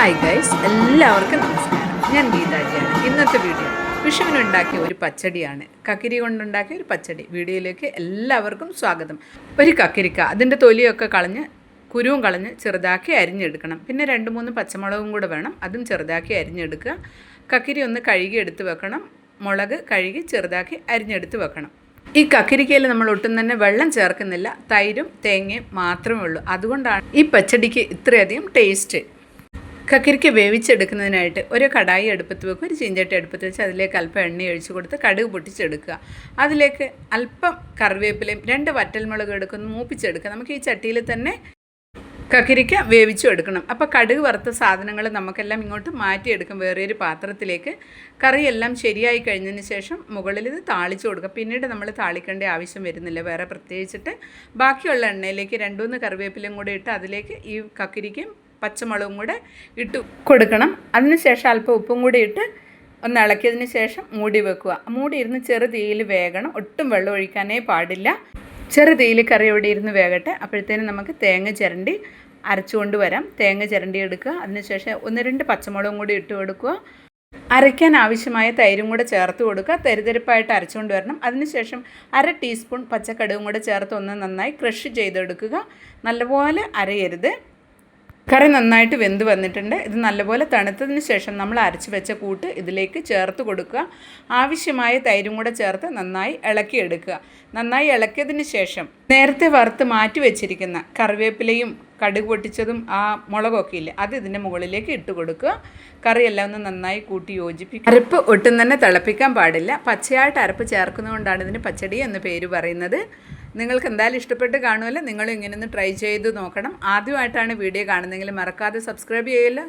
Hi guys എല്ലാവർക്കും നമസ്കാരം. ഞാൻ ഗീതാജിയാണ്. ഇന്നത്തെ വീഡിയോ വിഷുവിനുണ്ടാക്കിയ ഒരു പച്ചടിയാണ്. കക്കിരി കൊണ്ടുണ്ടാക്കിയ ഒരു പച്ചടി. വീഡിയോയിലേക്ക് എല്ലാവർക്കും സ്വാഗതം. ഒരു കക്കിരിക്ക അതിന്റെ തൊലിയൊക്കെ കളഞ്ഞ് കുരുവും കളഞ്ഞ് ചെറുതാക്കി അരിഞ്ഞെടുക്കണം. പിന്നെ രണ്ട് മൂന്ന് പച്ചമുളകും കൂടെ വേണം. അതും ചെറുതാക്കി അരിഞ്ഞെടുക്കുക. കക്കിരി ഒന്ന് കഴുകി എടുത്ത് വെക്കണം. മുളക് കഴുകി ചെറുതാക്കി അരിഞ്ഞെടുത്ത് വെക്കണം. ഈ കക്കിരിക്കയിൽ നമ്മൾ ഒട്ടും തന്നെ വെള്ളം ചേർക്കുന്നില്ല. തൈരും തേങ്ങയും മാത്രമേ ഉള്ളൂ. അതുകൊണ്ടാണ് ഈ പച്ചടിക്ക് ഇത്രയധികം ടേസ്റ്റ്. കക്കിരിക്ക വേവിച്ചെടുക്കുന്നതിനായിട്ട് ഒരു കടായി എടുപ്പത്ത് വെക്കും ഒരു ചീഞ്ചട്ടി എടുപ്പത്ത് വെച്ച് അതിലേക്ക് അല്പം എണ്ണ ഒഴിച്ച് കൊടുത്ത് കടുക് പൊട്ടിച്ചെടുക്കുക. അതിലേക്ക് അല്പം കറിവേപ്പിലയും രണ്ട് വറ്റൽമുളക് എടുക്കുന്നു മൂപ്പിച്ചെടുക്കുക. നമുക്ക് ഈ ചട്ടിയിൽ തന്നെ കക്കിരിക്ക വേവിച്ചു എടുക്കണം. അപ്പോൾ കടുക് വറുത്ത സാധനങ്ങൾ നമുക്കെല്ലാം ഇങ്ങോട്ട് മാറ്റിയെടുക്കും. വേറെ ഒരു പാത്രത്തിലേക്ക് കറിയെല്ലാം ശരിയായി കഴിഞ്ഞതിന് ശേഷം മുകളിൽ ഇത് താളിച്ചു കൊടുക്കുക. പിന്നീട് നമ്മൾ താളിക്കേണ്ട ആവശ്യം വരുന്നില്ല. വേറെ പ്രത്യേകിച്ചിട്ട് ബാക്കിയുള്ള എണ്ണയിലേക്ക് രണ്ടുമൂന്ന് കറിവേപ്പിലയും കൂടി ഇട്ട് അതിലേക്ക് ഈ കക്കിരിക്കയും പച്ചമുളകും കൂടെ ഇട്ട് കൊടുക്കണം. അതിനുശേഷം അല്പം ഉപ്പും കൂടി ഇട്ട് ഒന്ന് ഇളക്കിയതിന് ശേഷം മൂടി വെക്കുക. മൂടി ഇരുന്ന് ചെറു തീയിൽ വേകണം. ഒട്ടും വെള്ളം ഒഴിക്കാനേ പാടില്ല. ചെറു തീയിൽ കറി ഇവിടെ ഇരുന്ന് വേകട്ടെ. അപ്പോഴത്തേനും നമുക്ക് തേങ്ങ ചിരണ്ടി അരച്ചുകൊണ്ട് വരാം. തേങ്ങ ചിരണ്ടി എടുക്കുക. അതിനുശേഷം ഒന്ന് രണ്ട് പച്ചമുളകും കൂടി ഇട്ട് കൊടുക്കുക. അരയ്ക്കാൻ ആവശ്യമായ തൈരും കൂടെ ചേർത്ത് കൊടുക്കുക. തരിതരിപ്പായിട്ട് അരച്ചുകൊണ്ട് വരണം. അതിനുശേഷം അര ടീസ്പൂൺ പച്ചക്കടുകും കൂടെ ചേർത്ത് ഒന്ന് നന്നായി ക്രഷ് ചെയ്തെടുക്കുക. നല്ലപോലെ അരയരുത്. കറി നന്നായിട്ട് വെന്ത് വന്നിട്ടുണ്ട്. ഇത് നല്ലപോലെ തണുത്തതിന് ശേഷം നമ്മൾ അരച്ച് വെച്ച കൂട്ട് ഇതിലേക്ക് ചേർത്ത് കൊടുക്കുക. ആവശ്യമായ തൈരും കൂടെ ചേർത്ത് നന്നായി ഇളക്കിയെടുക്കുക നന്നായി ഇളക്കിയതിന് ശേഷം നേരത്തെ വറുത്ത് മാറ്റി വെച്ചിരിക്കുന്ന കറിവേപ്പിലയും കടുക് പൊട്ടിച്ചതും ആ മുളകൊക്കെ ഇല്ലേ അത് ഇതിന്റെ മുകളിലേക്ക് ഇട്ട് കൊടുക്കുക. കറിയെല്ലാം ഒന്ന് നന്നായി കൂട്ടി യോജിപ്പിക്കുക. അരപ്പ് ഒട്ടും തന്നെ തിളപ്പിക്കാൻ പാടില്ല. പച്ചയായിട്ട് അരപ്പ് ചേർക്കുന്നതുകൊണ്ടാണ് ഇതിന് പച്ചടി എന്ന് പേര് പറയുന്നത്. നിങ്ങൾക്ക് എന്തായാലും ഇഷ്ടപ്പെട്ട് കാണുമല്ലോ. നിങ്ങളും ഇങ്ങനെ ഒന്ന് ട്രൈ ചെയ്ത് നോക്കണം. ആദ്യമായിട്ടാണ് വീഡിയോ കാണുന്നതെങ്കിൽ മറക്കാതെ സബ്സ്ക്രൈബ് ചെയ്യല്ലോ?